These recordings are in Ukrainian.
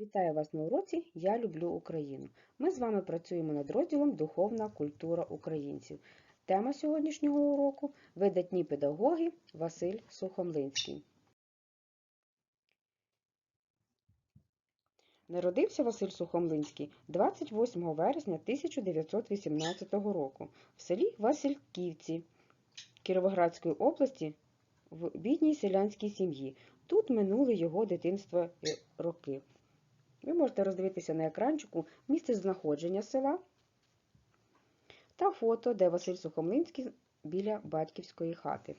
Вітаю вас на уроці Я люблю Україну. Ми з вами працюємо над розділом Духовна культура українців. Тема сьогоднішнього уроку видатні педагоги Василь Сухомлинський. Народився Василь Сухомлинський 28 вересня 1918 року в селі Васильківці Кіровоградської області в бідній селянській сім'ї. Тут минули його дитинство роки. Ви можете роздивитися на екранчику місце знаходження села та фото, де Василь Сухомлинський біля батьківської хати.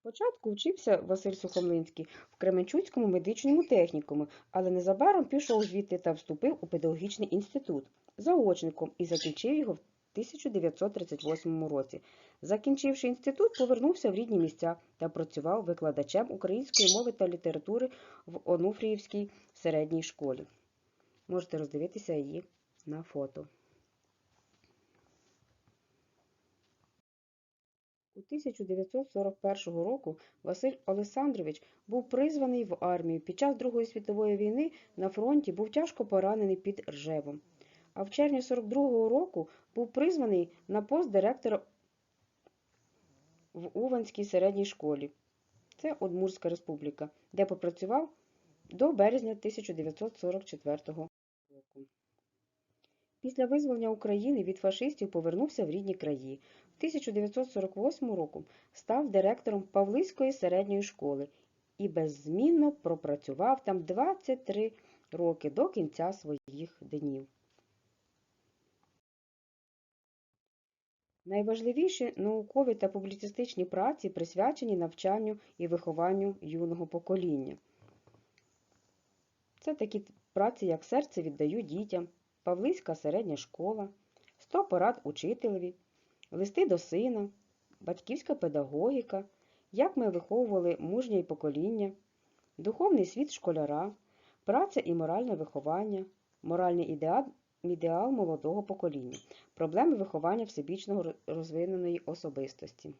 Спочатку вчився Василь Сухомлинський в Кременчуцькому медичному технікумі, але незабаром пішов звідти та вступив у педагогічний інститут заочником і закінчив його в 1938 році. Закінчивши інститут, повернувся в рідні місця та працював викладачем української мови та літератури в Онуфріївській середній школі. Можете роздивитися її на фото. У 1941 року Василь Олександрович був призваний в армію. Під час Другої світової війни на фронті був тяжко поранений під Ржевом. А в червні 42-го року був призваний на пост директора в Уванській середній школі. Це Удмурська республіка, де попрацював до березня 1944 року. Після визволення України від фашистів повернувся в рідні краї. В 1948 року став директором Павлиської середньої школи і беззмінно пропрацював там 23 роки до кінця своїх днів. Найважливіші наукові та публіцистичні праці присвячені навчанню і вихованню юного покоління. Це такі праці, як серце віддаю дітям, Павлиська середня школа, сто порад учителеві, листи до сина, батьківська педагогіка, як ми виховували мужнє покоління, духовний світ школяра, праця і моральне виховання, моральний ідеал ідеал молодого покоління, проблеми виховання всебічного розвиненої особистості.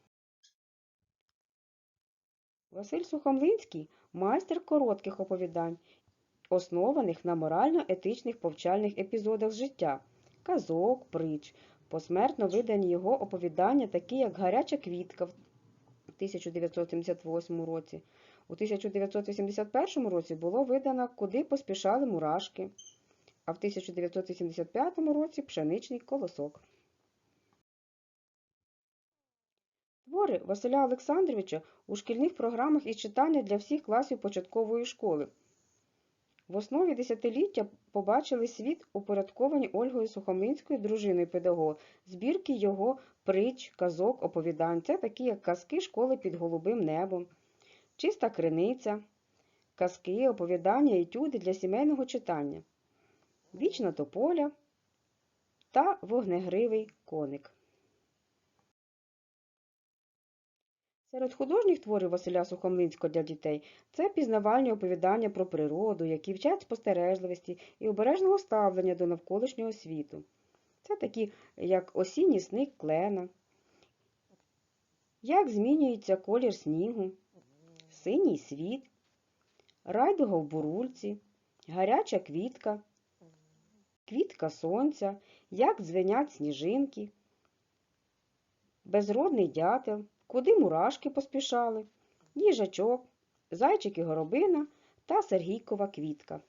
Василь Сухомлинський майстер коротких оповідань, основаних на морально-етичних повчальних епізодах життя, казок, притч, посмертно видані його оповідання, такі як Гаряча квітка в 1978 році. У 1981 році було видано Куди поспішали мурашки а в 1985 році пшеничний колосок. Твори Василя Олександровича у шкільних програмах із читання для всіх класів початкової школи. В основі десятиліття побачили світ упорядковані Ольгою Сухомлинською дружиною педагога, збірки його притч, казок, оповідань. Це такі, як казки школи під голубим небом, чиста криниця, казки, оповідання, етюди для сімейного читання вічна тополя та вогнегривий коник. Серед художніх творів Василя Сухомлинського для дітей це пізнавальні оповідання про природу, які вчать спостережливості і обережного ставлення до навколишнього світу. Це такі, як осінній сник клена, як змінюється колір снігу, синій світ, райдуга в бурульці, гаряча квітка, квітка сонця, як дзвенять сніжинки, безродний дятел, куди мурашки поспішали, їжачок, зайчики горобина та Сергійкова квітка.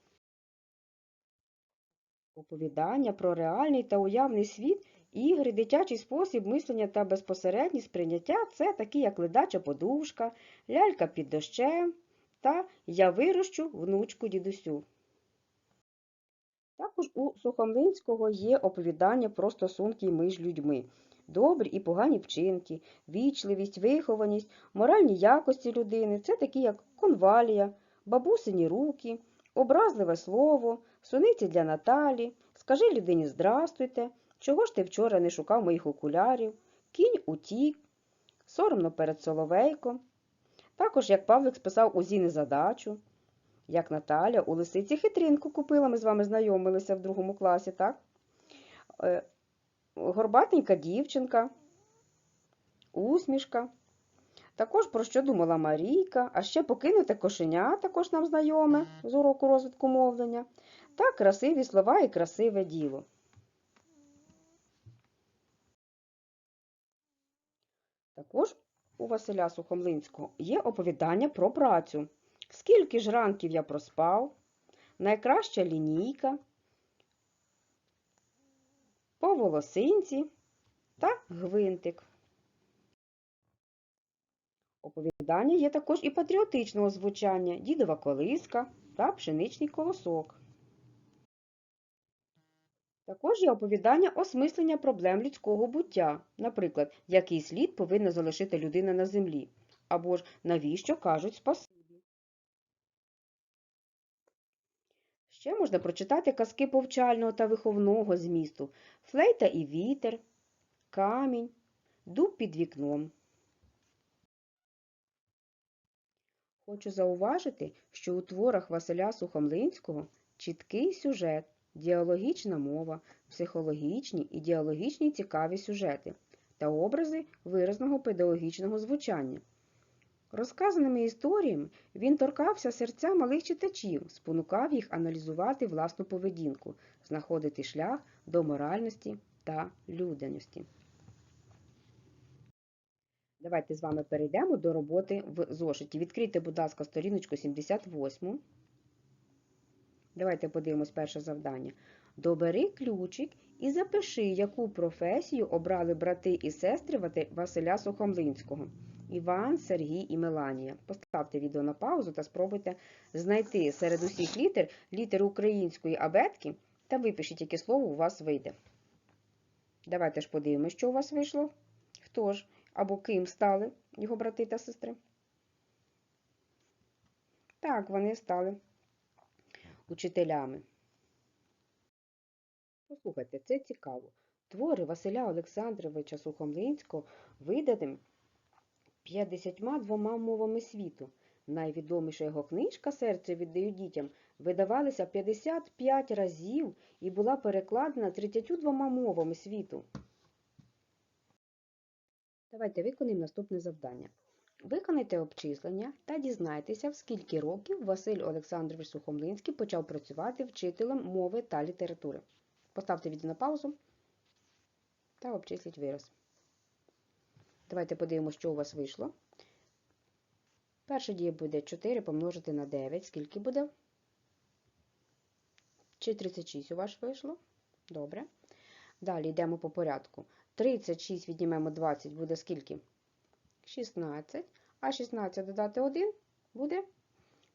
Оповідання про реальний та уявний світ, ігри, дитячий спосіб мислення та безпосереднє сприйняття це такі, як ледача подушка, лялька під дощем та Я вирощу внучку дідусю. Також у Сухомлинського є оповідання про стосунки між людьми, добрі і погані вчинки, вічливість, вихованість, моральні якості людини це такі, як конвалія, бабусині руки, образливе слово, суниці для Наталі, скажи людині здрастуйте, чого ж ти вчора не шукав моїх окулярів, кінь утік, соромно перед соловейком. Також, як Павлик списав у Зіни задачу як Наталя у лисиці хитринку купила, ми з вами знайомилися в другому класі, так? Е, горбатенька дівчинка, усмішка. Також про що думала Марійка, а ще покинути кошеня, також нам знайоме з уроку розвитку мовлення, та красиві слова і красиве діло. Також у Василя Сухомлинського є оповідання про працю. Скільки ж ранків я проспав, найкраща лінійка, по волосинці та гвинтик. Оповідання є також і патріотичного звучання дідова колиска та пшеничний колосок. Також є оповідання осмислення проблем людського буття, наприклад, який слід повинна залишити людина на землі, або ж навіщо кажуть спасибі. Ще можна прочитати казки повчального та виховного змісту Флейта і вітер, камінь, дуб під вікном. Хочу зауважити, що у творах Василя Сухомлинського чіткий сюжет, діалогічна мова, психологічні і діалогічні цікаві сюжети та образи виразного педагогічного звучання. Розказаними історіями він торкався серця малих читачів, спонукав їх аналізувати власну поведінку, знаходити шлях до моральності та людяності. Давайте з вами перейдемо до роботи в зошиті. Відкрийте, будь ласка, сторіночку 78. Давайте подивимось перше завдання. Добери ключик і запиши, яку професію обрали брати і сестри Василя Сухомлинського. Іван, Сергій і Меланія. Поставте відео на паузу та спробуйте знайти серед усіх літер літери української абетки та випишіть, яке слово у вас вийде. Давайте ж подивимося, що у вас вийшло. Хто ж або ким стали його брати та сестри? Так, вони стали учителями. Послухайте, це цікаво. Твори Василя Олександровича Сухомлинського видані 52 мовами світу. Найвідоміша його книжка Серце віддаю дітям видавалася 55 разів і була перекладена 32 мовами світу. Давайте виконаємо наступне завдання. Виконайте обчислення та дізнайтеся, в скільки років Василь Олександрович Сухомлинський почав працювати вчителем мови та літератури. Поставте відео на паузу та обчисліть вираз. Давайте подивимося, що у вас вийшло. Перша дія буде 4 помножити на 9. Скільки буде? Чи 36 у вас вийшло? Добре. Далі йдемо по порядку. 36 віднімемо 20 буде скільки? 16. А 16 додати 1 буде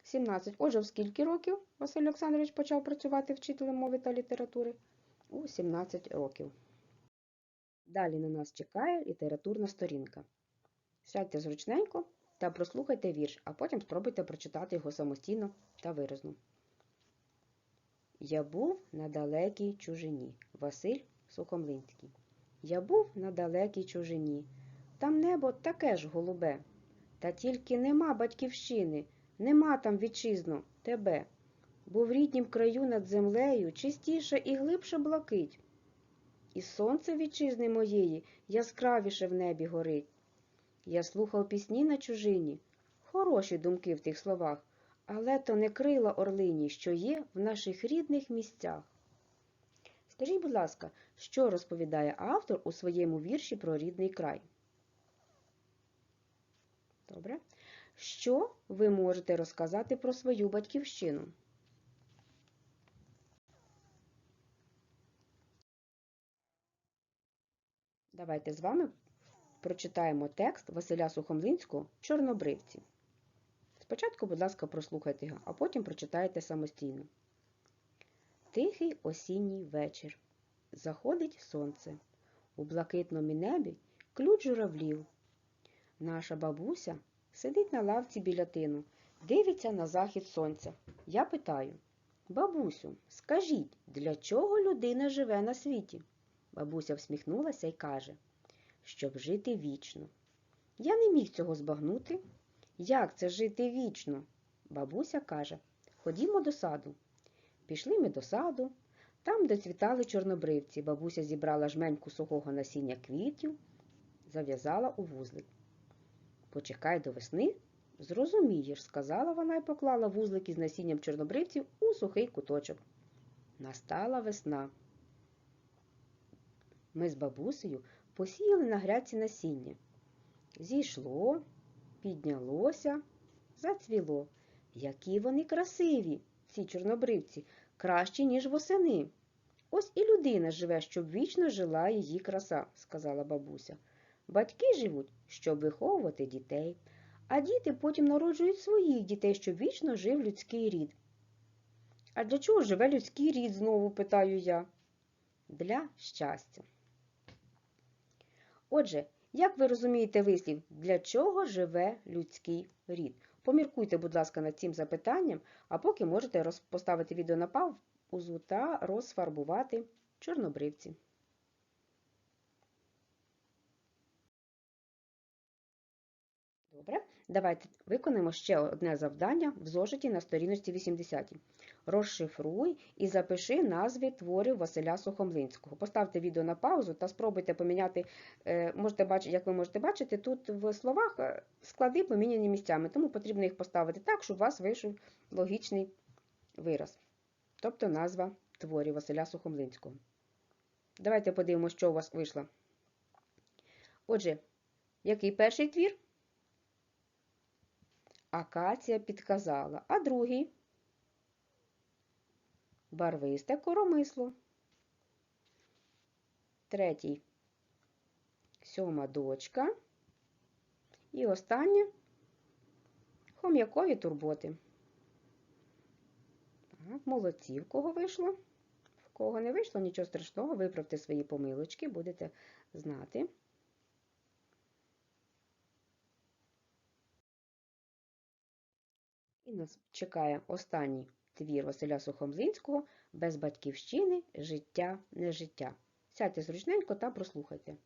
17. Отже, в скільки років Василь Олександрович почав працювати вчителем мови та літератури? У 17 років. Далі на нас чекає літературна сторінка. Сядьте зручненько та прослухайте вірш, а потім спробуйте прочитати його самостійно та виразно. Я був на далекій чужині. Василь Сухомлинський. Я був на далекій чужині. Там небо таке ж голубе. Та тільки нема батьківщини, нема там вітчизно тебе. Бо в ріднім краю над землею чистіше і глибше блакить. І сонце вітчизни моєї яскравіше в небі горить. Я слухав пісні на чужині, хороші думки в тих словах, але то не крила орлині, що є в наших рідних місцях. Скажіть, будь ласка, що розповідає автор у своєму вірші про рідний край? Добре. Що ви можете розказати про свою батьківщину? Давайте з вами прочитаємо текст Василя Сухомлинського Чорнобривці. Спочатку, будь ласка, прослухайте його, а потім прочитайте самостійно. Тихий осінній вечір. Заходить сонце. У блакитному небі ключ журавлів. Наша бабуся сидить на лавці біля тину, дивиться на захід сонця. Я питаю Бабусю, скажіть, для чого людина живе на світі? Бабуся всміхнулася і каже, щоб жити вічно. Я не міг цього збагнути. Як це жити вічно? Бабуся каже, ходімо до саду. Пішли ми до саду. Там, де цвітали чорнобривці, бабуся зібрала жменьку сухого насіння квітів, зав'язала у вузлик. Почекай до весни, зрозумієш, сказала вона і поклала вузлики з насінням чорнобривців у сухий куточок. Настала весна. Ми з бабусею посіяли на грядці насіння. Зійшло, піднялося, зацвіло. Які вони красиві, ці чорнобривці, кращі, ніж восени. Ось і людина живе, щоб вічно жила її краса, сказала бабуся. Батьки живуть, щоб виховувати дітей, а діти потім народжують своїх дітей, щоб вічно жив людський рід. А для чого живе людський рід? знову питаю я. Для щастя. Отже, як ви розумієте вислів, для чого живе людський рід? Поміркуйте, будь ласка, над цим запитанням, а поки можете поставити відео на паузу та розфарбувати чорнобривці. Давайте виконаємо ще одне завдання в зошиті на сторіночці 80. Розшифруй і запиши назви творів Василя Сухомлинського. Поставте відео на паузу та спробуйте поміняти, е, можете бачити, як ви можете бачити, тут в словах е, склади поміняні місцями, тому потрібно їх поставити так, щоб у вас вийшов логічний вираз, тобто назва творів Василя Сухомлинського. Давайте подивимося, що у вас вийшло. Отже, який перший твір? Акація підказала, а другий барвисте коромисло. Третій сьома дочка. І останнє хом'якові турботи. Так, молодці, в кого вийшло? В кого не вийшло, нічого страшного, виправте свої помилочки, будете знати. Нас чекає останній твір Василя Сухомлинського без батьківщини життя не життя. Сядьте зручненько та прослухайте.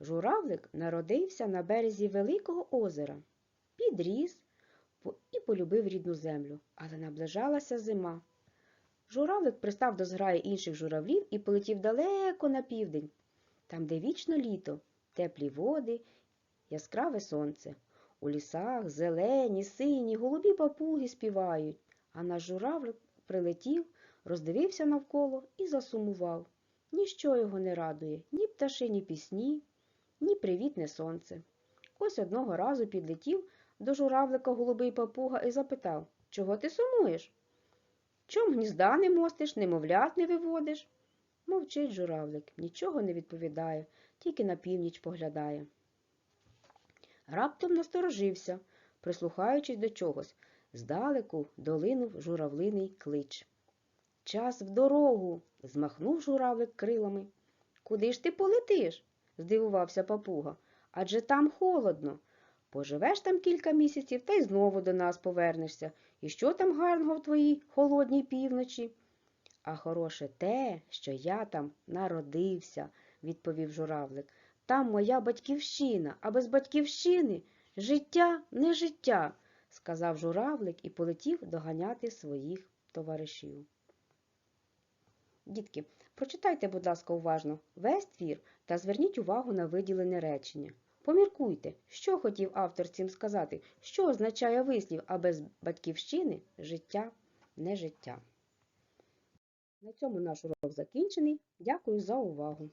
Журавлик народився на березі Великого озера, підріс і полюбив рідну землю, але наближалася зима. Журавлик пристав до зграї інших журавлів і полетів далеко на південь, там, де вічно літо, теплі води, яскраве сонце. У лісах зелені, сині, голубі папуги співають, а наш журавлик прилетів, роздивився навколо і засумував. Ніщо його не радує, ні пташині пісні, ні привітне сонце. Ось одного разу підлетів до журавлика голубий папуга і запитав Чого ти сумуєш? Чом гнізда не мостиш, немовлят не виводиш? Мовчить журавлик, нічого не відповідає, тільки на північ поглядає. Раптом насторожився, прислухаючись до чогось. Здалеку долинув журавлиний клич. Час в дорогу. змахнув журавлик крилами. Куди ж ти полетиш? здивувався папуга. Адже там холодно. Поживеш там кілька місяців та й знову до нас повернешся. І що там гарного в твоїй холодній півночі? А хороше те, що я там народився, відповів журавлик. Там моя батьківщина, а без батьківщини життя не життя, сказав журавлик і полетів доганяти своїх товаришів. Дітки, прочитайте, будь ласка, уважно весь твір та зверніть увагу на виділене речення. Поміркуйте, що хотів автор цим сказати, що означає вислів, а без батьківщини життя не життя. На цьому наш урок закінчений. Дякую за увагу.